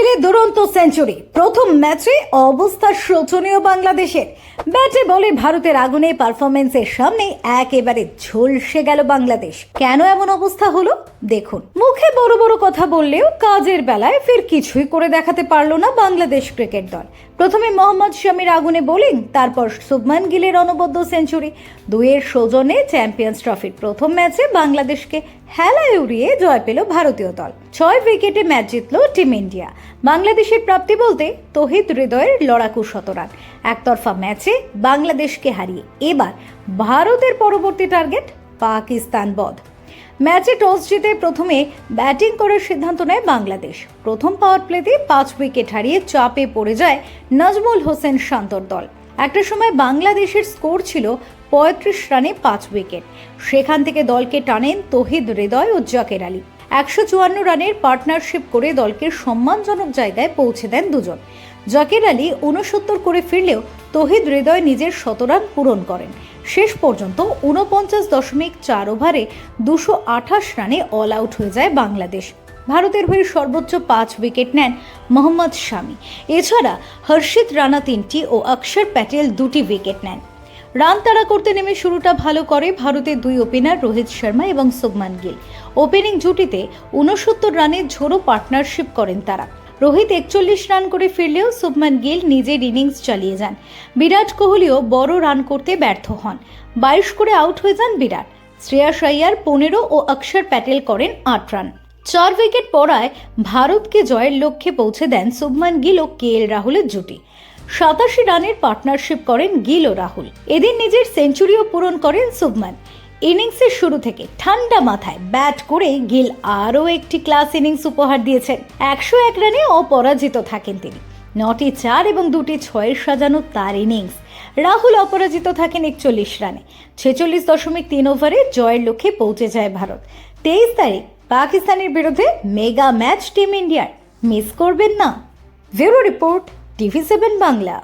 গিলের দুরন্ত সেঞ্চুরি। প্রথম ম্যাচে অবস্থা শোচনীয় বাংলাদেশের। ব্যাটে বলে ভারতের আগুনে পারফরমেন্সের সামনে একেবারে ঝলসে গেল বাংলাদেশ। কেন এমন অবস্থা হলো? দেখুন। মুখে বড় বড় কথা বললেও কাজের বেলায় ফের কিছুই করে দেখাতে পারল না বাংলাদেশ ক্রিকেট দল। প্রথমে মোহাম্মদ শামির আগুনে বোলিং, তারপর শুভমান গিলের অনবদ্য সেঞ্চুরি। দুইয়ের সৌজন্যে চ্যাম্পিয়ন্স ট্রফির প্রথম ম্যাচে বাংলাদেশকে হেলায় উড়িয়ে জয় পেল ভারতীয় দল। ছয় উইকেটে ম্যাচ জিতল টিম ইন্ডিয়া। বাংলাদেশের প্রাপ্তি বলতে তহিদ হৃদয়ের লড়াকু শতরান। একতরফা ম্যাচে বাংলাদেশকে হারিয়ে এবার ভারতের পরবর্তী টার্গেট পাকিস্তান বধ। ম্যাচে টস জিতে প্রথমে ব্যাটিং করার সিদ্ধান্ত নেয় বাংলাদেশ। প্রথম পাওয়ার প্লেতে পাঁচ উইকেট হারিয়ে চাপে পড়ে যায় নাজমুল হোসেন শান্তর দল। একটা সময় বাংলাদেশের স্কোর ছিল পঁয়ত্রিশ রানে পাঁচ উইকেট। সেখান থেকে দলকে টানেন তহিদ হৃদয় ও জাকের আলী। একশো চুয়ান্ন রানের পার্টনারশিপ করে দলকে সম্মানজনক জায়গায় পৌঁছে দেন দুজন। জাকির আলী উনসত্তর করে ফিরলেও তহিদ হৃদয় নিজের শতরান পূরণ করেন। শেষ পর্যন্ত উনপঞ্চাশ দশমিক চার ওভারে দুশো আঠাশ রানে অল আউট হয়ে যায় বাংলাদেশ। ভারতের হয়ে সর্বোচ্চ পাঁচ উইকেট নেন মোহাম্মদ শামি। এছাড়া হর্ষিত রানা তিনটি ও অক্ষর প্যাটেল দুটি উইকেট নেন। রান তাড়া করতে নেমে শুরুটা ভালো করে ভারতের দুই ওপেনার রোহিত শর্মা এবং শুভমান গিল। ওপেনিং জুটিতে উনসত্তর রানের ঝোড়ো পার্টনারশিপ করেন তারা। রোহিত একচল্লিশ রান করে ফিরলেও শুভমান গিল নিজের ইনিংস চালিয়ে যান। বিরাট কোহলিও বড় রান করতে ব্যর্থ হন। বাইশ করে আউট হয়ে যান বিরাট। শ্রেয়াস আইয়ার পনেরো ও অক্ষর প্যাটেল করেন আট রান। চার উইকেট পড়ায় ভারতকে জয়ের লক্ষ্যে পৌঁছে দেন শুভমান গিল ও কে এল রাহুলের জুটি। সাতাশি রানের পার্টনারশিপ করেন গিল ও রাহুল। এদিন নিজের সেঞ্চুরিও পূরণ করেন শুভমান। ইনিংসের শুরু থেকে ঠান্ডা মাথায় ব্যাট করে গিল আরও একটি ক্লাস ইনিংস উপহার দিয়েছেন। একশো এক রানে অপরাজিত থাকেন তিনি। নটি চার এবং দুটি ছয়ের সাজানো তার ইনিংস। রাহুল অপরাজিত থাকেন একচল্লিশ রানে। ছেচল্লিশ দশমিক তিন ওভারে জয়ের লক্ষ্যে পৌঁছে যায় ভারত। তেইশ তারিখ পাকিস্তানের বিরুদ্ধে মেগা ম্যাচ টিম ইন্ডিয়ার। মিস করবেন না। Bureau report TV seven Bangla.